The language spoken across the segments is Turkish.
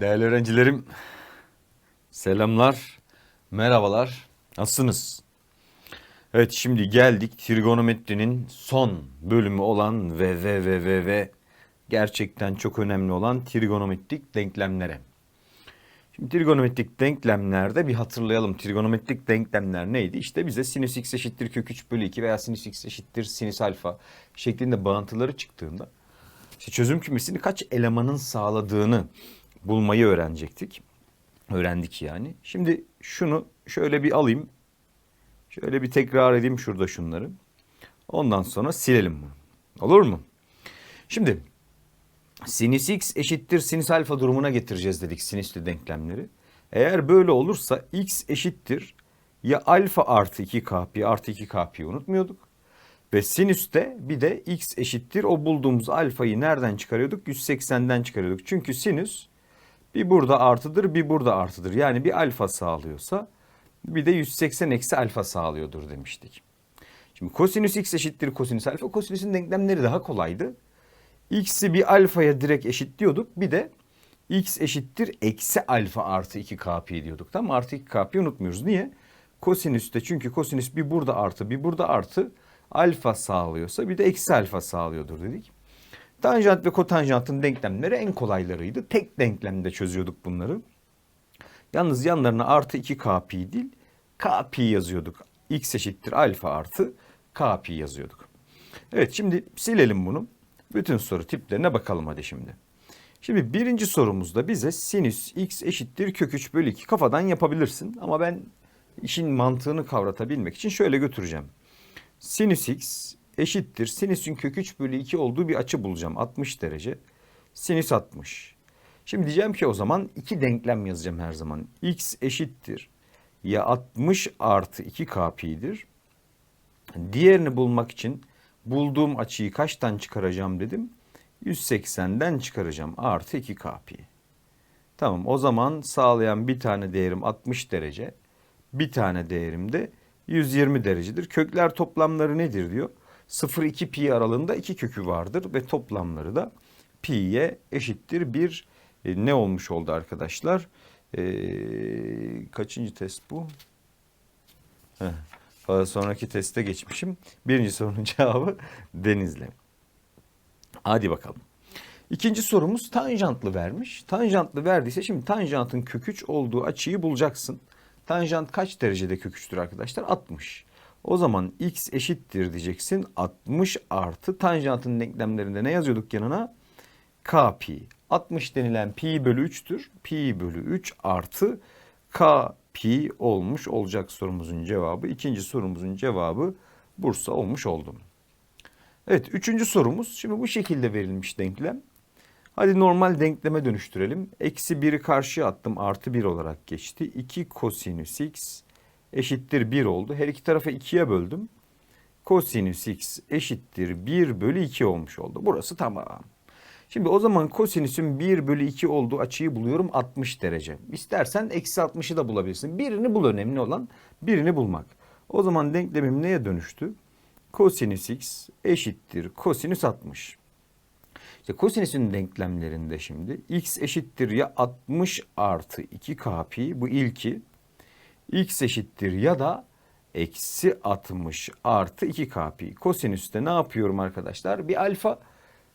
Değerli öğrencilerim, selamlar, merhabalar, nasılsınız? Evet şimdi geldik trigonometrinin son bölümü olan ve ve ve ve ve gerçekten çok önemli olan trigonometrik denklemlere. Şimdi trigonometrik denklemlerde bir hatırlayalım. Trigonometrik denklemler neydi? İşte bize sinüs x eşittir kök 3 bölü 2 veya sinüs x eşittir sinüs alfa şeklinde bağıntıları çıktığında işte çözüm kümesini kaç elemanın sağladığını bulmayı öğrenecektik. Öğrendik yani. Şimdi şunu şöyle bir alayım. Şöyle bir tekrar edeyim şurada şunları. Ondan sonra silelim bunu. Olur mu? Şimdi sinüs x eşittir sinüs alfa durumuna getireceğiz dedik sinüslü denklemleri. Eğer böyle olursa x eşittir ya alfa artı 2k pi artı 2k pi unutmuyorduk. Ve sinüste bir de x eşittir o bulduğumuz alfayı nereden çıkarıyorduk? 180'den çıkarıyorduk. Çünkü sinüs bir burada artıdır bir burada artıdır. Yani bir alfa sağlıyorsa bir de 180 eksi alfa sağlıyordur demiştik. Şimdi kosinüs x eşittir kosinüs alfa. Kosinüsün denklemleri daha kolaydı. X'i bir alfaya direkt eşitliyorduk. Bir de x eşittir eksi alfa artı 2 kp diyorduk. Tamam artı 2 kp unutmuyoruz. Niye? Kosinüste çünkü kosinüs bir burada artı bir burada artı alfa sağlıyorsa bir de eksi alfa sağlıyordur dedik. Tanjant ve kotanjantın denklemleri en kolaylarıydı. Tek denklemde çözüyorduk bunları. Yalnız yanlarına artı 2 kp değil kp yazıyorduk. x eşittir alfa artı kp yazıyorduk. Evet şimdi silelim bunu. Bütün soru tiplerine bakalım hadi şimdi. Şimdi birinci sorumuzda bize sinüs x eşittir kök 3 bölü 2 kafadan yapabilirsin. Ama ben işin mantığını kavratabilmek için şöyle götüreceğim. Sinüs x eşittir. Sinüsün kök 3 bölü 2 olduğu bir açı bulacağım. 60 derece. Sinüs 60. Şimdi diyeceğim ki o zaman iki denklem yazacağım her zaman. x eşittir. Ya 60 artı 2 kp'dir. Diğerini bulmak için bulduğum açıyı kaçtan çıkaracağım dedim. 180'den çıkaracağım. Artı 2 kp. Tamam o zaman sağlayan bir tane değerim 60 derece. Bir tane değerim de 120 derecedir. Kökler toplamları nedir diyor. 0-2 pi aralığında iki kökü vardır ve toplamları da pi'ye eşittir bir e, ne olmuş oldu arkadaşlar? E, kaçıncı test bu? Heh, sonraki teste geçmişim. Birinci sorunun cevabı Denizli. Hadi bakalım. İkinci sorumuz tanjantlı vermiş. Tanjantlı verdiyse şimdi tanjantın kök 3 olduğu açıyı bulacaksın. Tanjant kaç derecede kök 3'tür arkadaşlar? 60. O zaman x eşittir diyeceksin. 60 artı tanjantın denklemlerinde ne yazıyorduk yanına? k pi. 60 denilen pi bölü 3'tür. Pi bölü 3 artı k pi olmuş olacak sorumuzun cevabı. İkinci sorumuzun cevabı Bursa olmuş oldu. Evet üçüncü sorumuz. Şimdi bu şekilde verilmiş denklem. Hadi normal denkleme dönüştürelim. Eksi 1'i karşıya attım. Artı 1 olarak geçti. 2 kosinüs x eşittir 1 oldu. Her iki tarafı 2'ye böldüm. Kosinüs x eşittir 1 bölü 2 olmuş oldu. Burası tamam. Şimdi o zaman kosinüsün 1 bölü 2 olduğu açıyı buluyorum 60 derece. İstersen eksi 60'ı da bulabilirsin. Birini bul önemli olan birini bulmak. O zaman denklemim neye dönüştü? Kosinüs x eşittir kosinüs 60. İşte kosinüsün denklemlerinde şimdi x eşittir ya 60 artı 2 k pi bu ilki x eşittir ya da eksi 60 artı 2 k pi. Kosinüste ne yapıyorum arkadaşlar? Bir alfa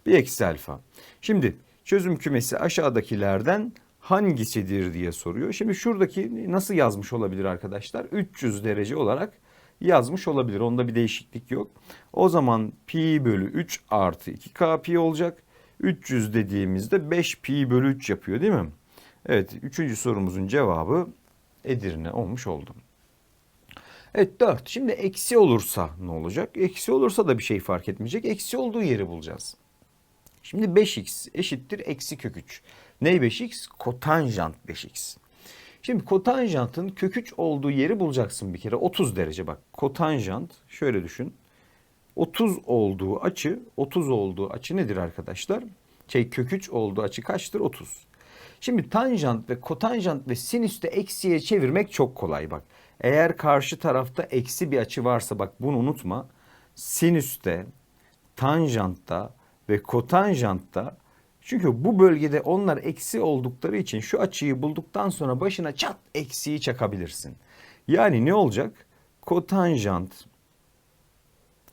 bir eksi alfa. Şimdi çözüm kümesi aşağıdakilerden hangisidir diye soruyor. Şimdi şuradaki nasıl yazmış olabilir arkadaşlar? 300 derece olarak yazmış olabilir. Onda bir değişiklik yok. O zaman pi bölü 3 artı 2k pi olacak. 300 dediğimizde 5 pi bölü 3 yapıyor değil mi? Evet üçüncü sorumuzun cevabı Edirne olmuş oldu. Evet 4. Şimdi eksi olursa ne olacak? Eksi olursa da bir şey fark etmeyecek. Eksi olduğu yeri bulacağız. Şimdi 5x eşittir eksi kök 3. Ney 5x? Kotanjant 5x. Şimdi kotanjantın kök 3 olduğu yeri bulacaksın bir kere. 30 derece bak. Kotanjant şöyle düşün. 30 olduğu açı, 30 olduğu açı nedir arkadaşlar? Şey kök 3 olduğu açı kaçtır? 30. Şimdi tanjant ve kotanjant ve sinüste eksiye çevirmek çok kolay bak. Eğer karşı tarafta eksi bir açı varsa bak bunu unutma. Sinüste, tanjantta ve kotanjantta çünkü bu bölgede onlar eksi oldukları için şu açıyı bulduktan sonra başına çat eksiği çakabilirsin. Yani ne olacak? Kotanjant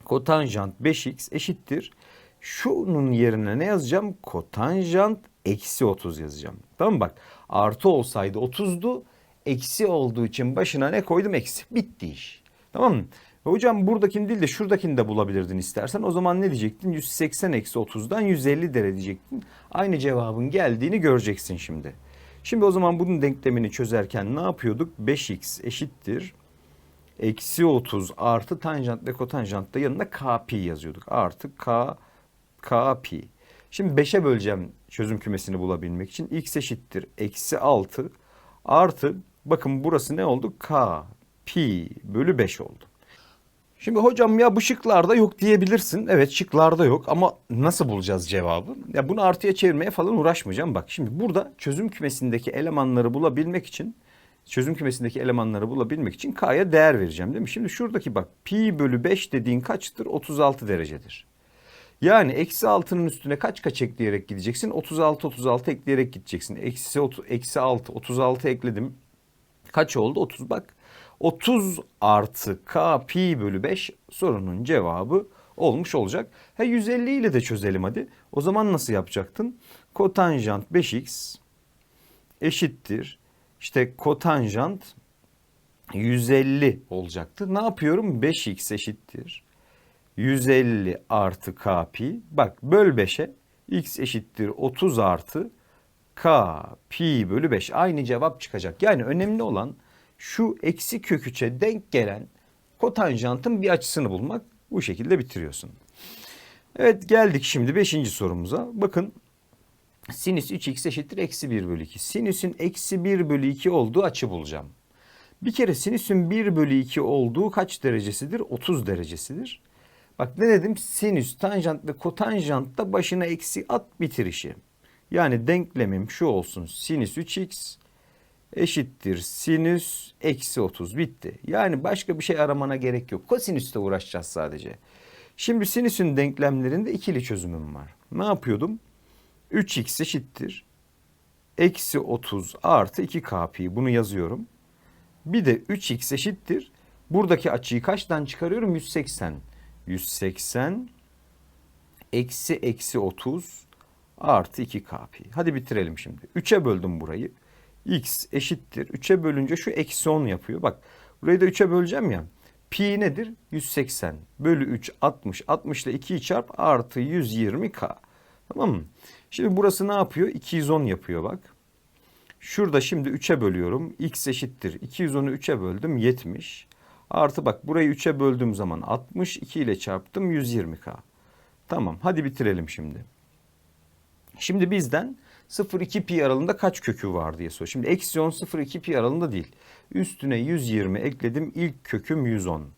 kotanjant 5x eşittir. Şunun yerine ne yazacağım? Kotanjant eksi 30 yazacağım. Tamam bak? Artı olsaydı 30'du. Eksi olduğu için başına ne koydum? Eksi. Bitti iş. Tamam mı? Hocam buradakini değil de şuradakini de bulabilirdin istersen. O zaman ne diyecektin? 180 eksi 30'dan 150 dere diyecektin. Aynı cevabın geldiğini göreceksin şimdi. Şimdi o zaman bunun denklemini çözerken ne yapıyorduk? 5x eşittir. Eksi 30 artı tanjant ve kotanjant da yanına k pi yazıyorduk. Artı k, k pi. Şimdi 5'e böleceğim çözüm kümesini bulabilmek için. x eşittir. Eksi 6 artı bakın burası ne oldu? k pi bölü 5 oldu. Şimdi hocam ya bu şıklarda yok diyebilirsin. Evet şıklarda yok ama nasıl bulacağız cevabı? Ya bunu artıya çevirmeye falan uğraşmayacağım. Bak şimdi burada çözüm kümesindeki elemanları bulabilmek için çözüm kümesindeki elemanları bulabilmek için k'ya değer vereceğim değil mi? Şimdi şuradaki bak pi bölü 5 dediğin kaçtır? 36 derecedir. Yani eksi 6'nın üstüne kaç kaç ekleyerek gideceksin? 36 36 ekleyerek gideceksin. Eksi, eksi 6 36 ekledim. Kaç oldu? 30 bak. 30 artı k pi bölü 5 sorunun cevabı olmuş olacak. Ha 150 ile de çözelim hadi. O zaman nasıl yapacaktın? Kotanjant 5x eşittir. İşte kotanjant 150 olacaktı. Ne yapıyorum? 5x eşittir. 150 artı k pi. Bak böl 5'e x eşittir 30 artı k pi bölü 5. Aynı cevap çıkacak. Yani önemli olan şu eksi kök 3'e denk gelen kotanjantın bir açısını bulmak. Bu şekilde bitiriyorsun. Evet geldik şimdi 5. sorumuza. Bakın sinüs 3x eşittir eksi 1 bölü 2. Sinüsün eksi 1 bölü 2 olduğu açı bulacağım. Bir kere sinüsün 1 bölü 2 olduğu kaç derecesidir? 30 derecesidir. Bak ne dedim? Sinüs, tanjant ve kotanjant da başına eksi at bitirişi. Yani denklemim şu olsun. Sinüs 3x eşittir sinüs eksi 30 bitti. Yani başka bir şey aramana gerek yok. Kosinüsle uğraşacağız sadece. Şimdi sinüsün denklemlerinde ikili çözümüm var. Ne yapıyordum? 3x eşittir. Eksi 30 artı 2k pi. Bunu yazıyorum. Bir de 3x eşittir. Buradaki açıyı kaçtan çıkarıyorum? 180. 180 eksi eksi 30 artı 2k pi. Hadi bitirelim şimdi. 3'e böldüm burayı. X eşittir. 3'e bölünce şu eksi 10 yapıyor. Bak burayı da 3'e böleceğim ya. Pi nedir? 180 bölü 3 60. 60 ile 2'yi çarp artı 120k. Tamam mı? Şimdi burası ne yapıyor? 210 yapıyor bak. Şurada şimdi 3'e bölüyorum. x eşittir. 210'u 3'e böldüm 70. Artı bak burayı 3'e böldüğüm zaman 60. 2 ile çarptım 120k. Tamam hadi bitirelim şimdi. Şimdi bizden 0-2 pi aralığında kaç kökü var diye soruyor. Şimdi eksi 10 0-2 pi aralığında değil. Üstüne 120 ekledim. İlk köküm 110.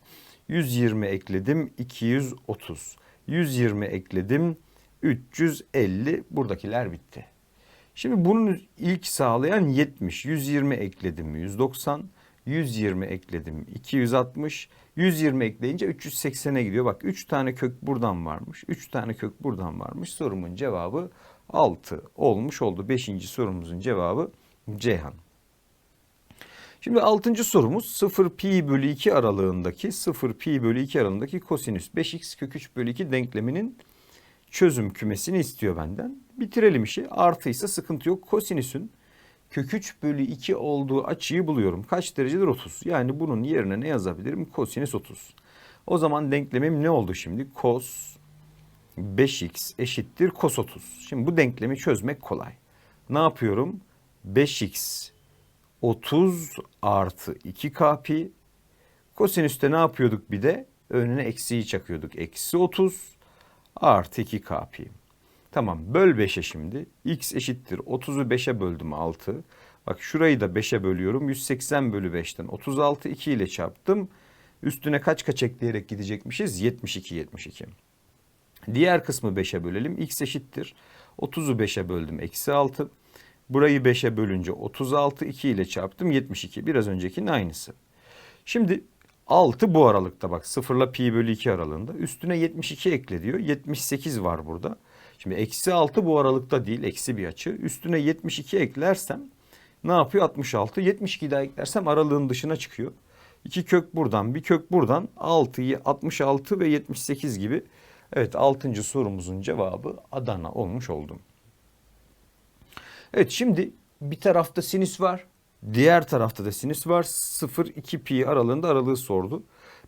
120 ekledim 230. 120 ekledim 350. Buradakiler bitti. Şimdi bunun ilk sağlayan 70. 120 ekledim 190. 120 ekledim 260. 120 ekleyince 380'e gidiyor. Bak 3 tane kök buradan varmış. 3 tane kök buradan varmış. Sorumun cevabı 6 olmuş oldu. 5. sorumuzun cevabı Ceyhan. Şimdi 6. sorumuz 0 pi bölü 2 aralığındaki 0 pi bölü 2 aralığındaki kosinüs 5x kök 3 bölü 2 denkleminin çözüm kümesini istiyor benden. Bitirelim işi. Artıysa sıkıntı yok. Kosinüsün kök 3 bölü 2 olduğu açıyı buluyorum. Kaç derecedir? 30. Yani bunun yerine ne yazabilirim? Kosinüs 30. O zaman denklemim ne oldu şimdi? Kos 5x eşittir kos 30. Şimdi bu denklemi çözmek kolay. Ne yapıyorum? 5x 30 artı 2k pi. Kosinüste ne yapıyorduk bir de? Önüne eksiği çakıyorduk. Eksi 30 artı 2k pi. Tamam böl 5'e şimdi. x eşittir 30'u 5'e böldüm 6. Bak şurayı da 5'e bölüyorum. 180 bölü 5'ten 36 2 ile çarptım. Üstüne kaç kaç ekleyerek gidecekmişiz? 72 72. Diğer kısmı 5'e bölelim. x eşittir. 30'u 5'e böldüm. Eksi 6. Burayı 5'e bölünce 36 2 ile çarptım 72. Biraz öncekinin aynısı. Şimdi 6 bu aralıkta bak 0 ile pi bölü 2 aralığında. Üstüne 72 ekle diyor. 78 var burada. Şimdi eksi 6 bu aralıkta değil eksi bir açı. Üstüne 72 eklersem ne yapıyor? 66. 72 daha eklersem aralığın dışına çıkıyor. İki kök buradan bir kök buradan 6'yı 66 ve 78 gibi. Evet 6. sorumuzun cevabı Adana olmuş oldum. Evet şimdi bir tarafta sinüs var. Diğer tarafta da sinüs var. 0-2 pi aralığında aralığı sordu.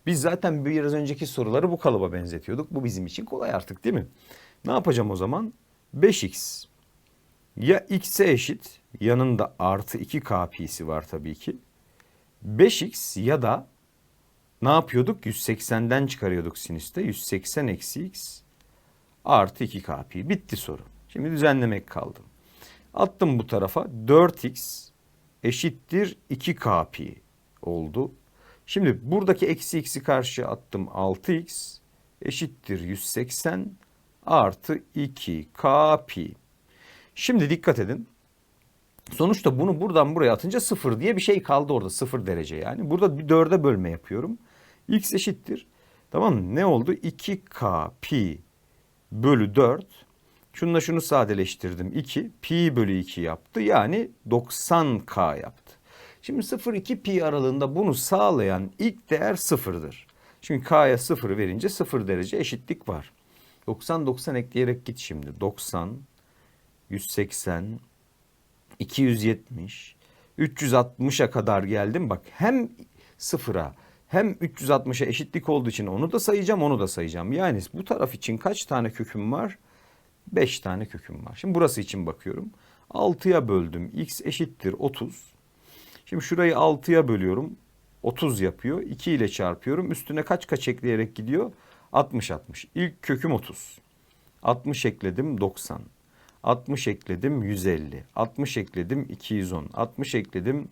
Biz zaten biraz önceki soruları bu kalıba benzetiyorduk. Bu bizim için kolay artık değil mi? Ne yapacağım o zaman? 5x ya x'e eşit yanında artı 2k pi'si var tabii ki. 5x ya da ne yapıyorduk? 180'den çıkarıyorduk sinüste. 180 eksi x artı 2k pi. Bitti soru. Şimdi düzenlemek kaldı. Attım bu tarafa 4x eşittir 2k pi oldu. Şimdi buradaki eksi x'i karşıya attım 6x eşittir 180 artı 2k pi. Şimdi dikkat edin. Sonuçta bunu buradan buraya atınca 0 diye bir şey kaldı orada 0 derece yani. Burada bir 4'e bölme yapıyorum. X eşittir. Tamam mı? Ne oldu? 2k pi bölü 4. Şununla şunu sadeleştirdim. 2 pi bölü 2 yaptı. Yani 90k yaptı. Şimdi 0-2 pi aralığında bunu sağlayan ilk değer 0'dır. Çünkü k'ya 0 verince 0 derece eşitlik var. 90-90 ekleyerek git şimdi. 90, 180, 270, 360'a kadar geldim. Bak hem sıfıra hem 360'a eşitlik olduğu için onu da sayacağım onu da sayacağım. Yani bu taraf için kaç tane köküm var? 5 tane köküm var. Şimdi burası için bakıyorum. 6'ya böldüm. X eşittir 30. Şimdi şurayı 6'ya bölüyorum. 30 yapıyor. 2 ile çarpıyorum. Üstüne kaç kaç ekleyerek gidiyor? 60 60. İlk köküm 30. 60 ekledim 90. 60 ekledim 150. 60 ekledim 210. 60 ekledim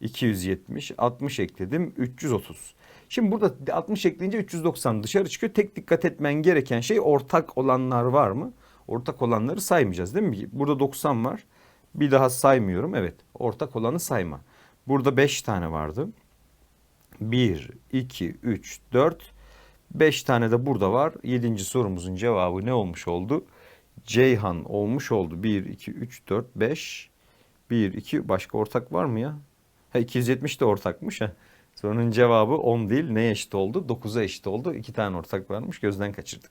270. 60 ekledim 330. Şimdi burada 60 ekleyince 390 dışarı çıkıyor. Tek dikkat etmen gereken şey ortak olanlar var mı? Ortak olanları saymayacağız değil mi? Burada 90 var. Bir daha saymıyorum. Evet ortak olanı sayma. Burada 5 tane vardı. 1, 2, 3, 4, 5 tane de burada var. 7. sorumuzun cevabı ne olmuş oldu? Ceyhan olmuş oldu. 1, 2, 3, 4, 5. 1, 2 başka ortak var mı ya? Ha 270 de ortakmış. Ha. Sorunun cevabı 10 değil. Neye eşit oldu? 9'a eşit oldu. 2 tane ortak varmış. Gözden kaçırdık.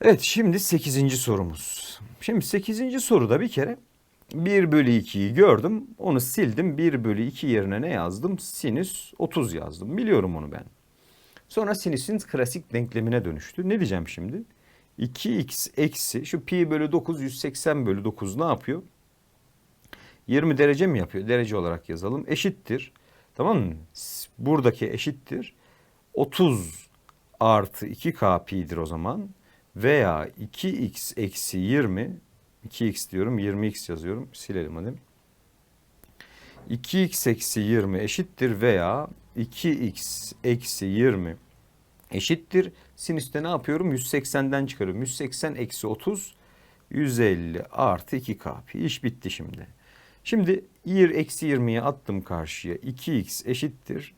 Evet şimdi 8. sorumuz. Şimdi 8. soruda bir kere 1 bölü 2'yi gördüm. Onu sildim. 1 bölü 2 yerine ne yazdım? Sinüs 30 yazdım. Biliyorum onu ben. Sonra sinüsün klasik denklemine dönüştü. Ne diyeceğim şimdi? 2x eksi şu pi bölü 9 180 bölü 9 ne yapıyor? 20 derece mi yapıyor? Derece olarak yazalım. Eşittir. Tamam mı? Buradaki eşittir. 30 artı 2k pi'dir o zaman. Veya 2x eksi 20 2x diyorum 20x yazıyorum. Silelim hadi. 2x eksi 20 eşittir veya 2x eksi 20 eşittir. Sinüste ne yapıyorum? 180'den çıkarıyorum. 180 eksi 30 150 artı 2k pi. İş bitti şimdi. Şimdi 1 eksi 20'yi attım karşıya. 2x eşittir.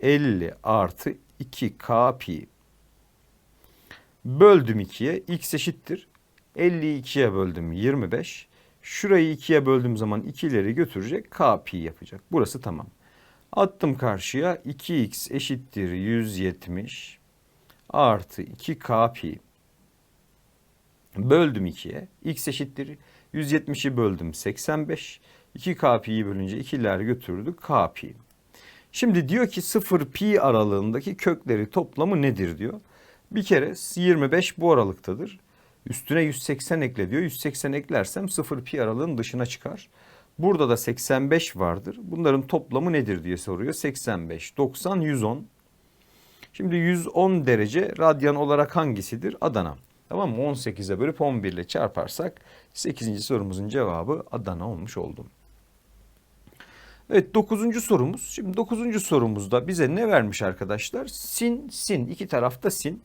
50 artı 2k pi. Böldüm 2'ye. x eşittir. 52'ye böldüm 25. Şurayı 2'ye böldüğüm zaman 2'leri götürecek. K pi yapacak. Burası tamam. Attım karşıya 2x eşittir 170 artı 2k pi. Böldüm 2'ye. x eşittir 170'i böldüm 85. 2k pi'yi bölünce 2'ler götürdü k pi. Şimdi diyor ki 0 pi aralığındaki kökleri toplamı nedir diyor. Bir kere 25 bu aralıktadır. Üstüne 180 ekle diyor. 180 eklersem 0 pi aralığın dışına çıkar. Burada da 85 vardır. Bunların toplamı nedir diye soruyor. 85, 90, 110. Şimdi 110 derece radyan olarak hangisidir? Adana. Tamam mı? 18'e bölüp 11 ile çarparsak 8. sorumuzun cevabı Adana olmuş oldu. Evet 9. sorumuz. Şimdi 9. sorumuzda bize ne vermiş arkadaşlar? Sin, sin. İki tarafta sin.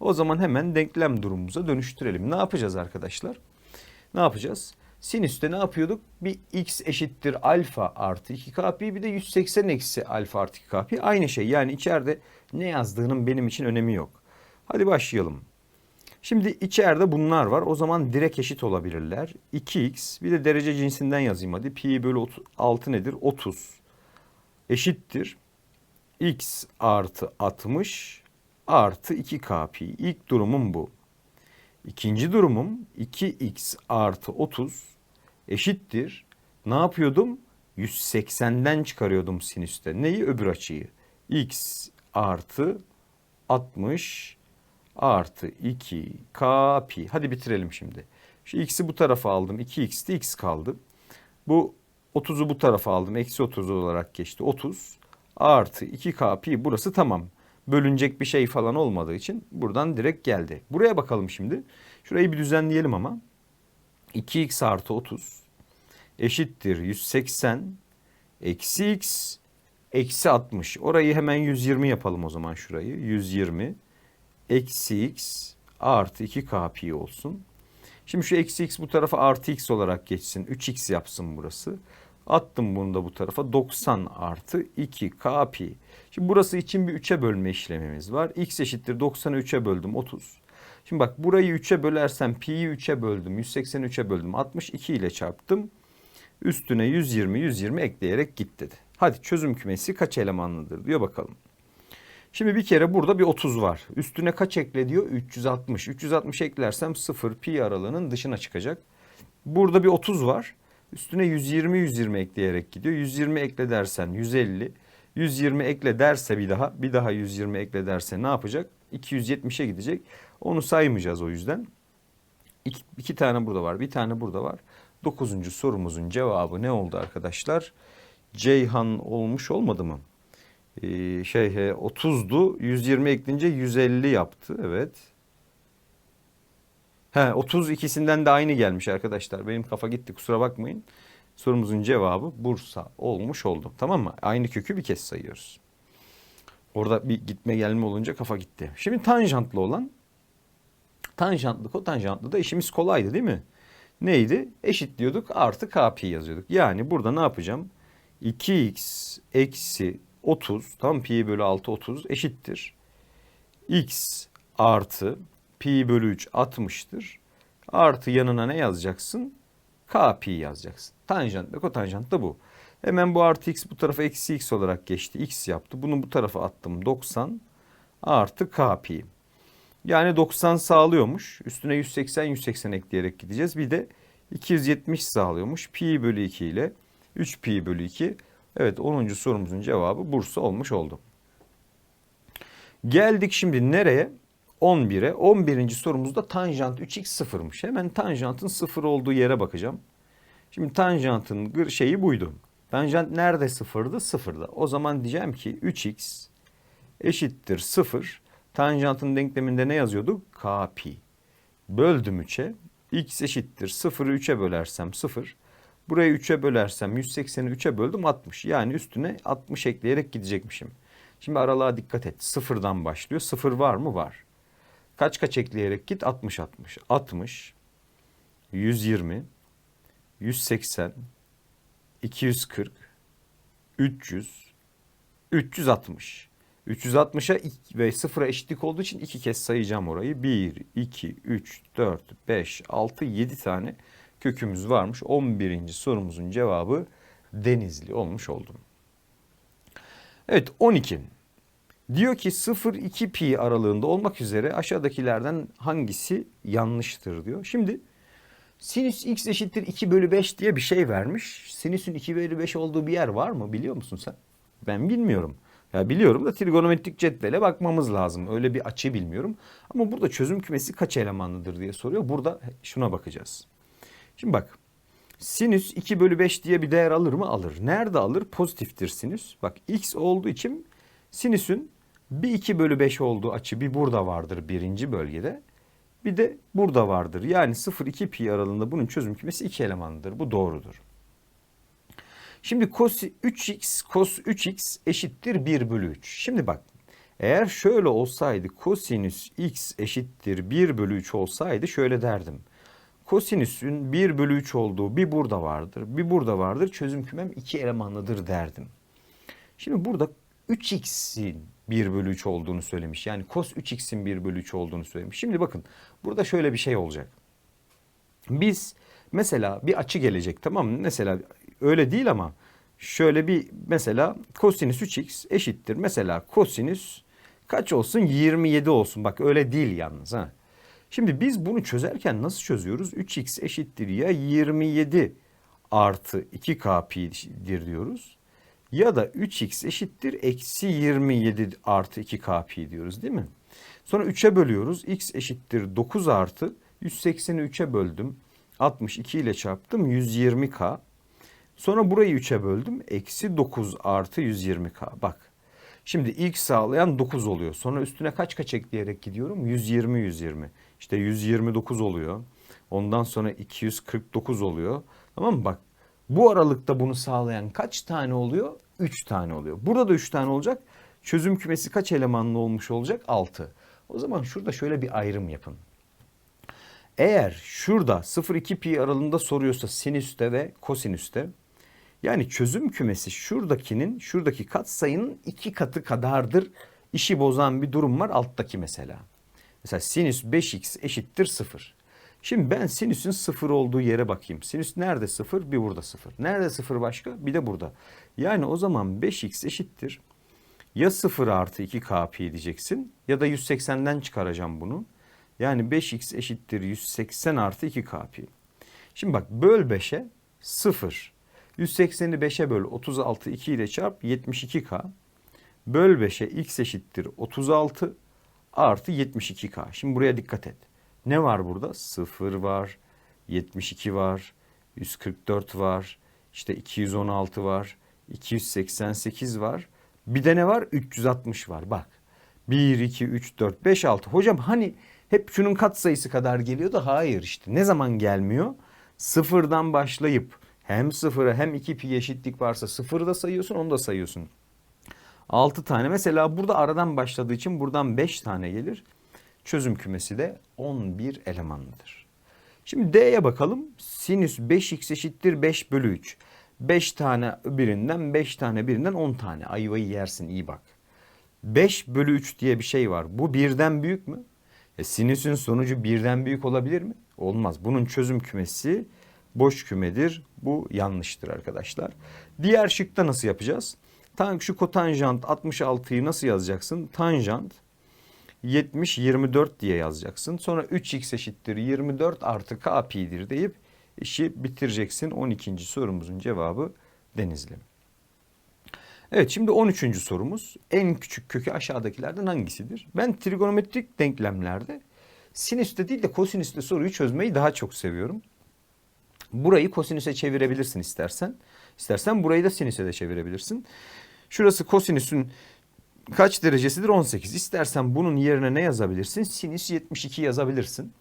O zaman hemen denklem durumumuza dönüştürelim. Ne yapacağız arkadaşlar? Ne yapacağız? Sinüste ne yapıyorduk? Bir x eşittir alfa artı 2k pi bir de 180 eksi alfa artı 2k pi. Aynı şey yani içeride ne yazdığının benim için önemi yok. Hadi başlayalım. Şimdi içeride bunlar var. O zaman direkt eşit olabilirler. 2x bir de derece cinsinden yazayım hadi. Pi bölü 6 nedir? 30 eşittir. x artı 60 artı 2k pi. İlk durumum bu. İkinci durumum 2x artı 30 eşittir. Ne yapıyordum? 180'den çıkarıyordum sinüste. Neyi? Öbür açıyı. x artı 60 artı 2k pi. Hadi bitirelim şimdi. Şu x'i bu tarafa aldım. 2x de x kaldı. Bu 30'u bu tarafa aldım. Eksi 30 olarak geçti. 30 artı 2k pi burası tamam. Bölünecek bir şey falan olmadığı için buradan direkt geldi. Buraya bakalım şimdi. Şurayı bir düzenleyelim ama. 2x artı 30 eşittir 180 eksi x eksi 60. Orayı hemen 120 yapalım o zaman şurayı. 120 eksi x artı 2k pi olsun. Şimdi şu eksi x bu tarafa artı x olarak geçsin. 3x yapsın burası. Attım bunu da bu tarafa 90 artı 2k pi. Şimdi burası için bir 3'e bölme işlemimiz var. x eşittir 90'ı 3'e böldüm 30. Şimdi bak burayı 3'e bölersem pi'yi 3'e böldüm. 180'i 3'e böldüm. 62 ile çarptım. Üstüne 120 120 ekleyerek git dedi. Hadi çözüm kümesi kaç elemanlıdır diyor bakalım. Şimdi bir kere burada bir 30 var. Üstüne kaç ekle diyor? 360. 360 eklersem 0 pi aralığının dışına çıkacak. Burada bir 30 var. Üstüne 120 120 ekleyerek gidiyor. 120 ekle dersen 150. 120 ekle derse bir daha bir daha 120 ekle derse ne yapacak? 270'e gidecek. Onu saymayacağız o yüzden. İki, iki tane burada var. Bir tane burada var. Dokuzuncu sorumuzun cevabı ne oldu arkadaşlar? Ceyhan olmuş olmadı mı? Ee, şey 30'du. 120 ekleyince 150 yaptı. Evet. He 30 ikisinden de aynı gelmiş arkadaşlar. Benim kafa gitti kusura bakmayın. Sorumuzun cevabı Bursa olmuş oldu. Tamam mı? Aynı kökü bir kez sayıyoruz. Orada bir gitme gelme olunca kafa gitti. Şimdi tanjantlı olan tanjantlı kotanjantlı da işimiz kolaydı değil mi? Neydi? Eşitliyorduk artı kp yazıyorduk. Yani burada ne yapacağım? 2x eksi 30 tam pi bölü 6 30 eşittir. x artı pi bölü 3 60'tır. Artı yanına ne yazacaksın? k pi yazacaksın. Tanjant ve kotanjant da bu. Hemen bu artı x bu tarafa eksi x olarak geçti. x yaptı. Bunu bu tarafa attım. 90 artı k pi. Yani 90 sağlıyormuş. Üstüne 180 180 ekleyerek gideceğiz. Bir de 270 sağlıyormuş. Pi bölü 2 ile 3 pi bölü 2. Evet 10. sorumuzun cevabı Bursa olmuş oldu. Geldik şimdi nereye? 11'e. 11. sorumuzda tanjant 3x sıfırmış. Hemen tanjantın sıfır olduğu yere bakacağım. Şimdi tanjantın şeyi buydu. Tanjant nerede sıfırdı? Sıfırda. O zaman diyeceğim ki 3x eşittir sıfır. Tanjantın denkleminde ne yazıyorduk? K pi. Böldüm 3'e. x eşittir 0'ı 3'e bölersem 0. Burayı 3'e bölersem 180'i 3'e böldüm 60. Yani üstüne 60 ekleyerek gidecekmişim. Şimdi aralığa dikkat et. Sıfırdan başlıyor. Sıfır var mı? Var. Kaç kaç ekleyerek git? 60 60. 60 120 180 240 300 360 360'a ve sıfıra eşitlik olduğu için iki kez sayacağım orayı. 1, 2, 3, 4, 5, 6, 7 tane kökümüz varmış. 11. sorumuzun cevabı Denizli olmuş oldu. Evet 12. Diyor ki 0-2 pi aralığında olmak üzere aşağıdakilerden hangisi yanlıştır diyor. Şimdi sinüs x eşittir 2 bölü 5 diye bir şey vermiş. Sinüsün 2 bölü 5 olduğu bir yer var mı biliyor musun sen? Ben bilmiyorum. Ya biliyorum da trigonometrik cetvele bakmamız lazım. Öyle bir açı bilmiyorum. Ama burada çözüm kümesi kaç elemanlıdır diye soruyor. Burada şuna bakacağız. Şimdi bak. Sinüs 2 bölü 5 diye bir değer alır mı? Alır. Nerede alır? Pozitiftir sinüs. Bak x olduğu için sinüsün bir 2 bölü 5 olduğu açı bir burada vardır birinci bölgede. Bir de burada vardır. Yani 0-2 pi aralığında bunun çözüm kümesi 2 elemanlıdır. Bu doğrudur. Şimdi cos 3x cos 3x eşittir 1 bölü 3. Şimdi bak eğer şöyle olsaydı kosinüs x eşittir 1 bölü 3 olsaydı şöyle derdim. Kosinüsün 1 bölü 3 olduğu bir burada vardır, bir burada vardır. Çözüm kümem iki elemanlıdır derdim. Şimdi burada 3x'in 1 bölü 3 olduğunu söylemiş. Yani cos 3x'in 1 bölü 3 olduğunu söylemiş. Şimdi bakın burada şöyle bir şey olacak. Biz mesela bir açı gelecek tamam mı? Mesela öyle değil ama şöyle bir mesela kosinüs 3x eşittir. Mesela kosinüs kaç olsun? 27 olsun. Bak öyle değil yalnız ha. Şimdi biz bunu çözerken nasıl çözüyoruz? 3x eşittir ya 27 artı 2k pi'dir diyoruz. Ya da 3x eşittir eksi 27 artı 2k pi diyoruz değil mi? Sonra 3'e bölüyoruz. x eşittir 9 artı 180'i 3'e böldüm. 62 ile çarptım 120k. Sonra burayı 3'e böldüm. Eksi 9 artı 120k. Bak. Şimdi ilk sağlayan 9 oluyor. Sonra üstüne kaç kaç ekleyerek gidiyorum? 120 120. İşte 129 oluyor. Ondan sonra 249 oluyor. Tamam mı? Bak bu aralıkta bunu sağlayan kaç tane oluyor? 3 tane oluyor. Burada da 3 tane olacak. Çözüm kümesi kaç elemanlı olmuş olacak? 6. O zaman şurada şöyle bir ayrım yapın. Eğer şurada 0-2 pi aralığında soruyorsa sinüste ve kosinüste yani çözüm kümesi şuradakinin şuradaki katsayının iki katı kadardır. İşi bozan bir durum var alttaki mesela. Mesela sinüs 5x eşittir 0. Şimdi ben sinüsün 0 olduğu yere bakayım. Sinüs nerede 0? Bir burada 0. Nerede 0 başka? Bir de burada. Yani o zaman 5x eşittir. Ya 0 artı 2k pi diyeceksin ya da 180'den çıkaracağım bunu. Yani 5x eşittir 180 artı 2k pi. Şimdi bak böl 5'e 0. 180'i 5'e böl 36 2 ile çarp 72k. Böl 5'e x eşittir 36 artı 72k. Şimdi buraya dikkat et. Ne var burada? 0 var, 72 var, 144 var, işte 216 var, 288 var. Bir de ne var? 360 var. Bak. 1, 2, 3, 4, 5, 6. Hocam hani hep şunun kat sayısı kadar geliyordu. Hayır işte. Ne zaman gelmiyor? Sıfırdan başlayıp hem sıfıra hem 2 pi eşitlik varsa sıfırı da sayıyorsun onu da sayıyorsun. 6 tane. Mesela burada aradan başladığı için buradan 5 tane gelir. Çözüm kümesi de 11 elemanlıdır. Şimdi D'ye bakalım. Sinüs 5x eşittir 5 bölü 3. 5 tane birinden 5 tane birinden 10 tane. Ayvayı yersin iyi bak. 5 bölü 3 diye bir şey var. Bu birden büyük mü? E, sinüsün sonucu birden büyük olabilir mi? Olmaz. Bunun çözüm kümesi boş kümedir. Bu yanlıştır arkadaşlar. Diğer şıkta nasıl yapacağız? Tan şu kotanjant 66'yı nasıl yazacaksın? Tanjant 70 24 diye yazacaksın. Sonra 3x eşittir 24 artı k pi'dir deyip işi bitireceksin. 12. sorumuzun cevabı Denizli. Evet şimdi 13. sorumuz en küçük kökü aşağıdakilerden hangisidir? Ben trigonometrik denklemlerde sinüste değil de kosinüsle soruyu çözmeyi daha çok seviyorum. Burayı kosinüse çevirebilirsin istersen. İstersen burayı da sinüse de çevirebilirsin. Şurası kosinüsün kaç derecesidir? 18. İstersen bunun yerine ne yazabilirsin? Sinüs 72 yazabilirsin.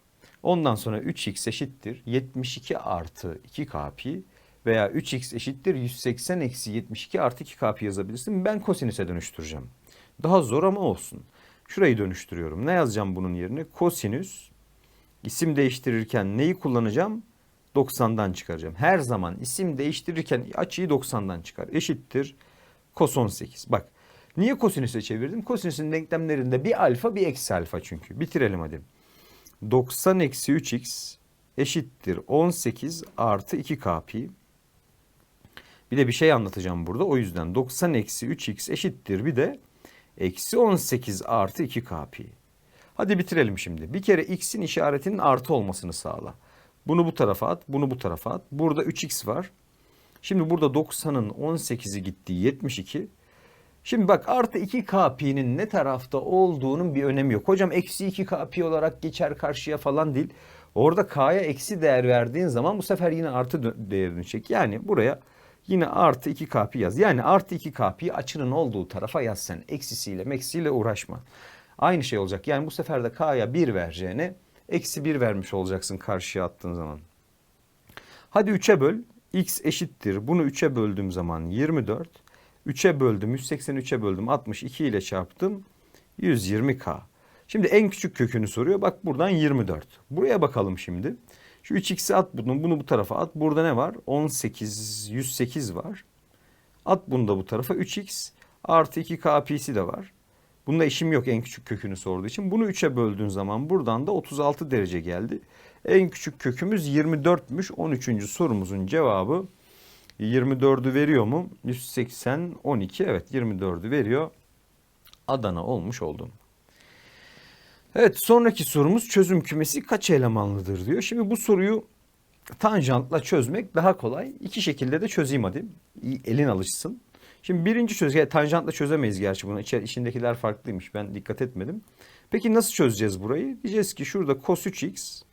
Ondan sonra 3x eşittir 72 artı 2k pi veya 3x eşittir 180 eksi 72 artı 2k pi yazabilirsin. Ben kosinüse dönüştüreceğim. Daha zor ama olsun. Şurayı dönüştürüyorum. Ne yazacağım bunun yerine? Kosinüs isim değiştirirken neyi kullanacağım? 90'dan çıkaracağım. Her zaman isim değiştirirken açıyı 90'dan çıkar. Eşittir kos 18. Bak niye kosinüse çevirdim? Kosinüsün denklemlerinde bir alfa bir eksi alfa çünkü. Bitirelim hadi. 90 eksi 3x eşittir 18 artı 2k pi. Bir de bir şey anlatacağım burada. O yüzden 90 eksi 3x eşittir bir de eksi 18 artı 2k pi. Hadi bitirelim şimdi. Bir kere x'in işaretinin artı olmasını sağla. Bunu bu tarafa at, bunu bu tarafa at. Burada 3x var. Şimdi burada 90'ın 18'i gittiği 72. Şimdi bak artı 2k pi'nin ne tarafta olduğunun bir önemi yok. Hocam eksi 2k pi olarak geçer karşıya falan değil. Orada k'ya eksi değer verdiğin zaman bu sefer yine artı değerini çek. Yani buraya yine artı 2k pi yaz. Yani artı 2k pi açının olduğu tarafa yaz sen. Eksisiyle meksiyle uğraşma. Aynı şey olacak. Yani bu sefer de k'ya 1 vereceğine eksi 1 vermiş olacaksın karşıya attığın zaman. Hadi 3'e böl. X eşittir. Bunu 3'e böldüğüm zaman 24. 3'e böldüm 183'e böldüm 62 ile çarptım 120k. Şimdi en küçük kökünü soruyor. Bak buradan 24. Buraya bakalım şimdi. Şu 3x'i at bunu, bunu bu tarafa at. Burada ne var? 18, 108 var. At bunu da bu tarafa. 3x artı 2k p'si de var. Bunda işim yok en küçük kökünü sorduğu için. Bunu 3'e böldüğün zaman buradan da 36 derece geldi. En küçük kökümüz 24'müş. 13. sorumuzun cevabı 24'ü veriyor mu? 180, 12 evet 24'ü veriyor. Adana olmuş oldum. Evet sonraki sorumuz çözüm kümesi kaç elemanlıdır diyor. Şimdi bu soruyu tanjantla çözmek daha kolay. İki şekilde de çözeyim hadi. Elin alışsın. Şimdi birinci çöz, yani tanjantla çözemeyiz gerçi bunu. İçindekiler farklıymış ben dikkat etmedim. Peki nasıl çözeceğiz burayı? Diyeceğiz ki şurada cos 3x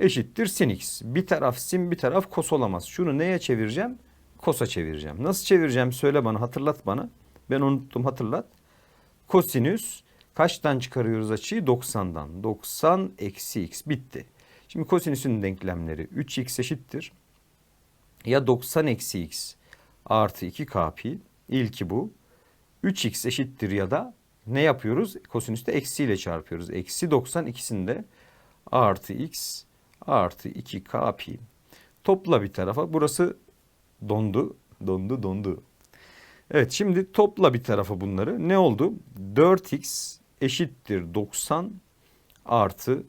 eşittir sin x. Bir taraf sin bir taraf cos olamaz. Şunu neye çevireceğim? Cos'a çevireceğim. Nasıl çevireceğim söyle bana hatırlat bana. Ben unuttum hatırlat. Kosinüs kaçtan çıkarıyoruz açıyı? 90'dan. 90 eksi x bitti. Şimdi kosinüsün denklemleri 3x eşittir. Ya 90 eksi x artı 2 k pi. İlki bu. 3x eşittir ya da ne yapıyoruz? Kosinüste eksiyle çarpıyoruz. Eksi 90 ikisinde artı x artı 2k pi. Topla bir tarafa. Burası dondu. Dondu dondu. Evet şimdi topla bir tarafa bunları. Ne oldu? 4x eşittir 90 artı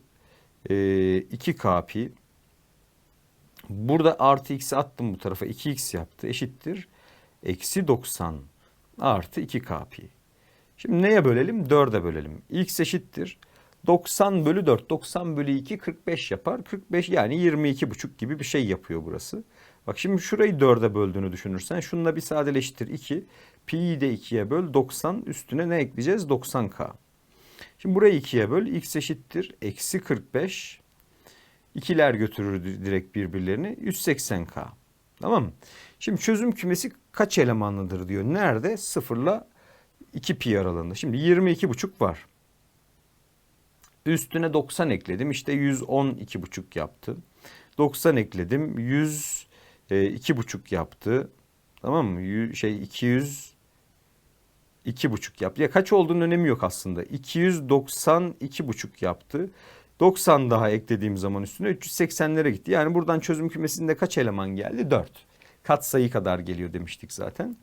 e, 2k pi. Burada artı x'i attım bu tarafa. 2x yaptı. Eşittir. Eksi 90 artı 2k pi. Şimdi neye bölelim? 4'e bölelim. x eşittir. 90 bölü 4. 90 bölü 2 45 yapar. 45 yani 22 buçuk gibi bir şey yapıyor burası. Bak şimdi şurayı 4'e böldüğünü düşünürsen şununla bir sadeleştir 2. Pi'yi de 2'ye böl 90 üstüne ne ekleyeceğiz? 90k. Şimdi burayı 2'ye böl x eşittir. Eksi 45. İkiler götürür direkt birbirlerini. 180k. Tamam mı? Şimdi çözüm kümesi kaç elemanlıdır diyor. Nerede? 0 ile 2 pi aralığında. Şimdi 22 buçuk var. Üstüne 90 ekledim. İşte 112 yaptı. 90 ekledim. 100 e, iki buçuk yaptı. Tamam mı? Şey 200 iki buçuk yaptı. Ya kaç olduğunun önemi yok aslında. 292 buçuk yaptı. 90 daha eklediğim zaman üstüne 380'lere gitti. Yani buradan çözüm kümesinde kaç eleman geldi? 4. Kat sayı kadar geliyor demiştik zaten.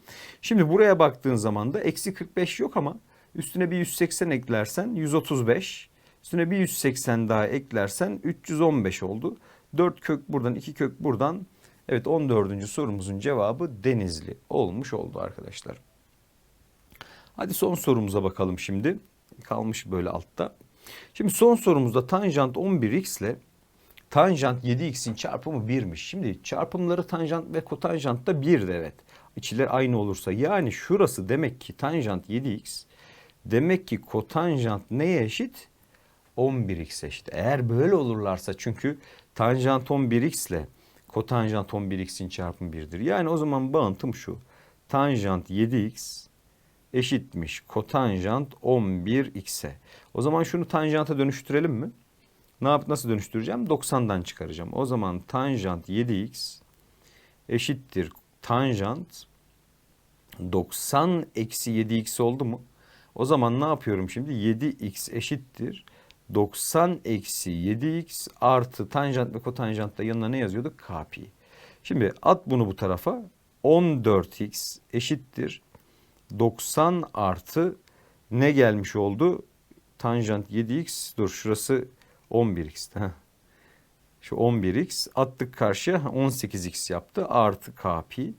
Şimdi buraya baktığın zaman da eksi 45 yok ama üstüne bir 180 eklersen 135. Üstüne bir 180 daha eklersen 315 oldu. 4 kök buradan 2 kök buradan. Evet 14. sorumuzun cevabı Denizli olmuş oldu arkadaşlar. Hadi son sorumuza bakalım şimdi. Kalmış böyle altta. Şimdi son sorumuzda tanjant 11x ile tanjant 7x'in çarpımı 1'miş. Şimdi çarpımları tanjant ve kotanjant da 1'di evet. İçler aynı olursa yani şurası demek ki tanjant 7x demek ki kotanjant neye eşit? 11x eşit. Eğer böyle olurlarsa çünkü tanjant 11x ile kotanjant 11x'in çarpımı 1'dir. Yani o zaman bağıntım şu. Tanjant 7x eşitmiş kotanjant 11x'e. O zaman şunu tanjanta dönüştürelim mi? Ne yap nasıl dönüştüreceğim? 90'dan çıkaracağım. O zaman tanjant 7x eşittir tanjant 90 eksi 7x oldu mu? O zaman ne yapıyorum şimdi? 7x eşittir 90 eksi 7x artı tanjant ve kotanjant da yanına ne yazıyorduk? K pi. Şimdi at bunu bu tarafa. 14x eşittir 90 artı ne gelmiş oldu? Tanjant 7x dur şurası 11x. Heh. Şu 11x attık karşıya 18x yaptı artı k pi.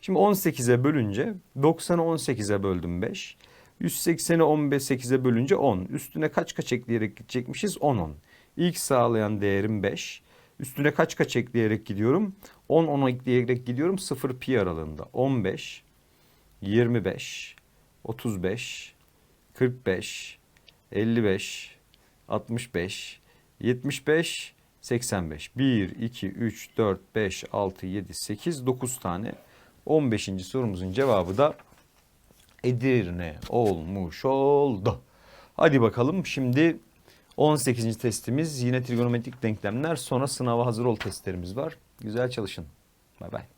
Şimdi 18'e bölünce 90'ı 18'e böldüm 5. 180'i 15'e bölünce 10. Üstüne kaç kaç ekleyerek gidecekmişiz? 10 10. İlk sağlayan değerim 5. Üstüne kaç kaç ekleyerek gidiyorum? 10 10 ekleyerek gidiyorum 0 pi aralığında. 15 25, 35, 45, 55, 65, 75, 85. 1, 2, 3, 4, 5, 6, 7, 8, 9 tane. 15. sorumuzun cevabı da Edirne olmuş oldu. Hadi bakalım şimdi 18. testimiz yine trigonometrik denklemler sonra sınava hazır ol testlerimiz var. Güzel çalışın. Bay bay.